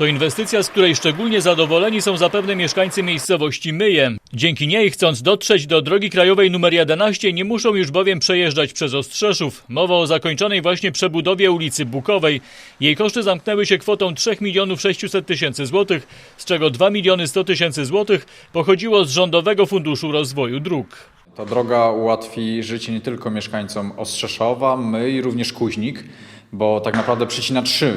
To inwestycja, z której szczególnie zadowoleni są zapewne mieszkańcy miejscowości Myje. Dzięki niej, chcąc dotrzeć do drogi krajowej nr 11, nie muszą już bowiem przejeżdżać przez Ostrzeszów. Mowa o zakończonej właśnie przebudowie ulicy Bukowej. Jej koszty zamknęły się kwotą 3 milionów 600 tysięcy złotych, z czego 2 miliony 100 tysięcy złotych pochodziło z Rządowego Funduszu Rozwoju Dróg. Ta droga ułatwi życie nie tylko mieszkańcom Ostrzeszowa, my i również Kuźnik, bo tak naprawdę przecina trzy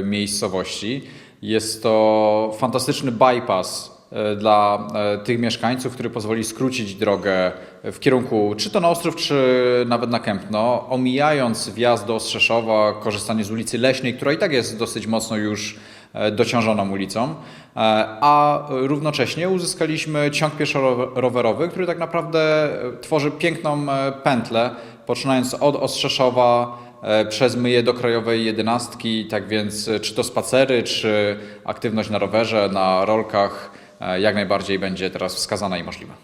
y, miejscowości. Jest to fantastyczny bypass y, dla y, tych mieszkańców, który pozwoli skrócić drogę w kierunku czy to na Ostrów, czy nawet na Kępno, omijając wjazd do Ostrzeszowa, korzystanie z ulicy Leśnej, która i tak jest dosyć mocno już e, dociążoną ulicą, e, a równocześnie uzyskaliśmy ciąg pieszo-rowerowy, który tak naprawdę e, tworzy piękną e, pętlę, poczynając od Ostrzeszowa e, przez myje do krajowej jedenastki, tak więc e, czy to spacery, czy aktywność na rowerze, na rolkach, e, jak najbardziej będzie teraz wskazana i możliwa.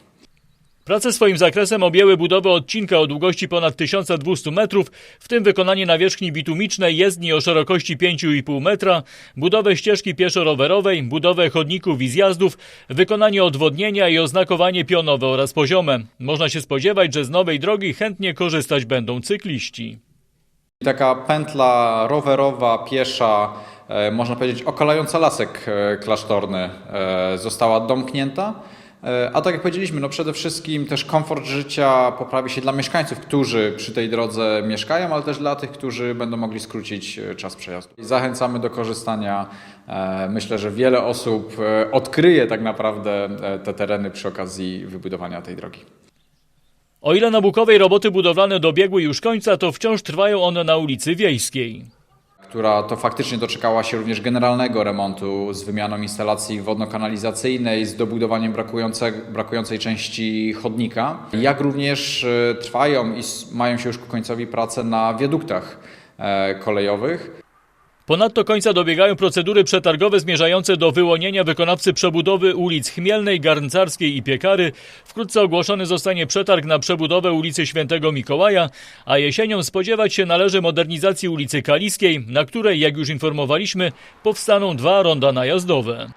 Prace swoim zakresem objęły budowę odcinka o długości ponad 1200 metrów, w tym wykonanie nawierzchni bitumicznej jezdni o szerokości 5,5 metra, budowę ścieżki pieszo-rowerowej, budowę chodników i zjazdów, wykonanie odwodnienia i oznakowanie pionowe oraz poziome. Można się spodziewać, że z nowej drogi chętnie korzystać będą cykliści. Taka pętla rowerowa, piesza, e, można powiedzieć okalająca lasek e, klasztorny e, została domknięta. A tak jak powiedzieliśmy, no przede wszystkim też komfort życia poprawi się dla mieszkańców, którzy przy tej drodze mieszkają, ale też dla tych, którzy będą mogli skrócić czas przejazdu. Zachęcamy do korzystania. Myślę, że wiele osób odkryje tak naprawdę te tereny przy okazji wybudowania tej drogi. O ile na Bukowej roboty budowlane dobiegły już końca, to wciąż trwają one na ulicy Wiejskiej. która to faktycznie doczekała się również generalnego remontu z wymianą instalacji wodno-kanalizacyjnej, z dobudowaniem brakujące, brakującej części chodnika, jak również e, trwają i mają się już ku końcowi prace na wiaduktach e, kolejowych. Ponadto końca dobiegają procedury przetargowe zmierzające do wyłonienia wykonawcy przebudowy ulic Chmielnej, Garncarskiej i Piekary. Wkrótce ogłoszony zostanie przetarg na przebudowę ulicy Świętego Mikołaja, a jesienią spodziewać się należy modernizacji ulicy Kaliskiej, na której, jak już informowaliśmy, powstaną dwa ronda najazdowe.